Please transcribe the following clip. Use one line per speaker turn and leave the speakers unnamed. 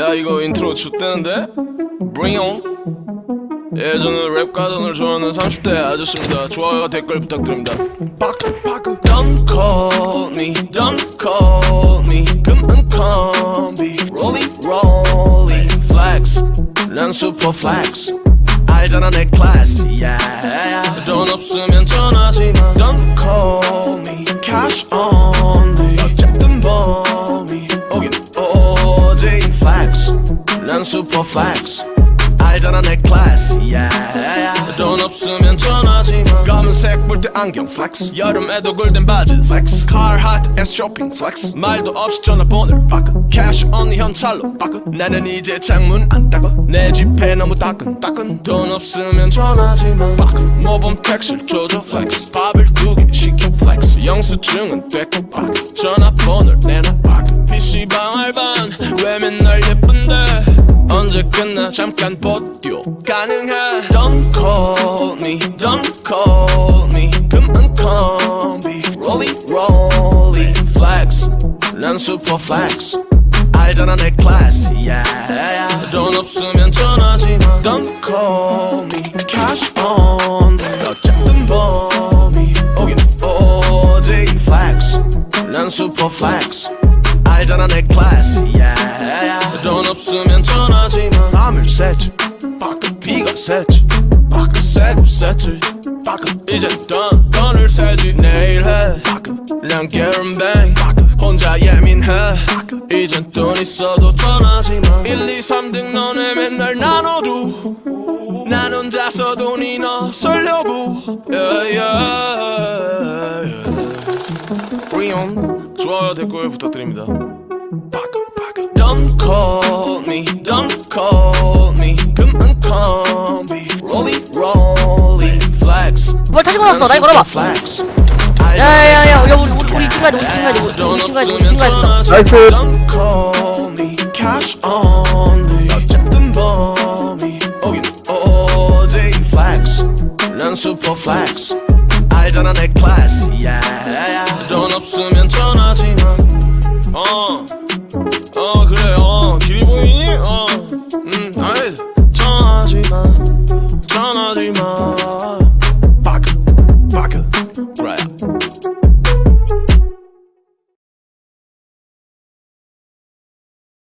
야 이거 인트로 좆대는데? Bring on. 예 저는 랩 가든을 좋아하는 30대 아저씨입니다. 좋아요 댓글 부탁드립니다. 바크 Don't call me Don't call me. 금은 컴비 Rolly rolly Flex. 난 슈퍼 플렉스 알잖아 내 클래스 yeah. 돈 없으면 전화하지마. Don't call me. Cash only 난 슈퍼 플렉스 알잖아 내 클래스 yeah. 돈 없으면 전화하지마 검은색 볼 때 안경 플렉스 여름에도 굴된 바지 플렉스 Carhartt and 쇼핑 플렉스 말도 없이 전화번호를 바꿔. Cash only 현찰로 바꿔. 나는 이제 창문 안 닦아. 내 지폐 너무 따끈따끈. 돈 없으면 전화하지마 바꿔. 모범 택시를 조져 플렉스 밥을 두 개 시켜 플렉스 영수증은 됐고 바꿔. 전화번호를 내놔 바꿔. PC방 알반. 왜 맨날 예쁜데 언제 끝나 잠깐 보dio 가능해 Don't call me Don't call me 금은 컴비 Rolly rolly Flex 난 슈퍼 플렉스 알잖아 내 클래스 yeah. 돈 없으면 전화하지마 Don't call me Cash on 어쨌든 범이 오긴 오직 Flex 난 슈퍼 플렉스 알잖아 내 클래스 yeah. 돈 없으면 전화하지마 밤을 새지. 바깥 비가 새지. 바깥 새고 새지. 바깥 이제 돈 돈을 새지. 내일 해. 바깥 난 바깥 혼자 예민해. 이젠 돈 있어도 전하지마. 1, 2, 3등 너네 맨날 나눠도 난 혼자서 돈이나 설려고. Yeah, yeah, yeah. 브리온 좋아요 댓글 부탁드립니다 call me Don't call me 금은 컴비 Rolly rolly Flex
뭘 타지고 났어 나 이거 걸어봐
Flex
야야야야 야 우리 우리 우리 친구야 우리 친구야 우리 친구야 우리 친구야 있어
나이스.
Don't call me Cash only 어쨌든 범이 오긴 오직 Flex 난 슈퍼 플렉스 알잖아 내 클래스 yeah. 돈 없으면 전화하지마 어, 어 그래 어